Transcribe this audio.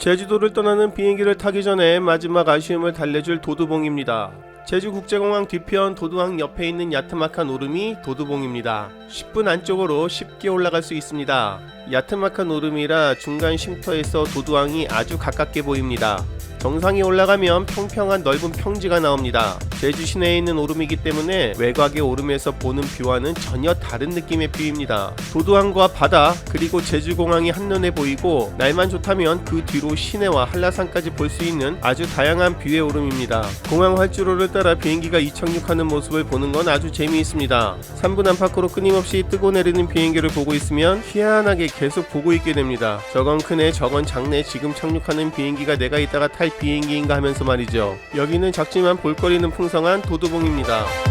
제주도를 떠나는 비행기를 타기 전에 마지막 아쉬움을 달래줄 도두봉입니다. 제주국제공항 뒤편 도두항 옆에 있는 야트막한 오름이 도두봉입니다. 10분 안쪽으로 쉽게 올라갈 수 있습니다. 야트막한 오름이라 중간 쉼터에서 도두항이 아주 가깝게 보입니다. 정상에 올라가면 평평한 넓은 평지가 나옵니다. 제주 시내에 있는 오름이기 때문에 외곽의 오름에서 보는 뷰와는 전혀 다른 느낌의 뷰입니다. 도두항과 바다 그리고 제주공항이 한눈에 보이고 날만 좋다면 그 뒤로 시내와 한라산까지 볼 수 있는 아주 다양한 뷰의 오름입니다. 공항 활주로를 따라 비행기가 이착륙하는 모습을 보는 건 아주 재미있습니다. 3분 안팎으로 끊임없이 뜨고 내리는 비행기를 보고 있으면 희한하게 계속 보고 있게 됩니다. 저건 크네 저건 작네 지금 착륙하는 비행기가 내가 이따가 탈 비행기인가 하면서 말이죠. 여기는 작지만 볼거리는 풍 성한 도두봉입니다.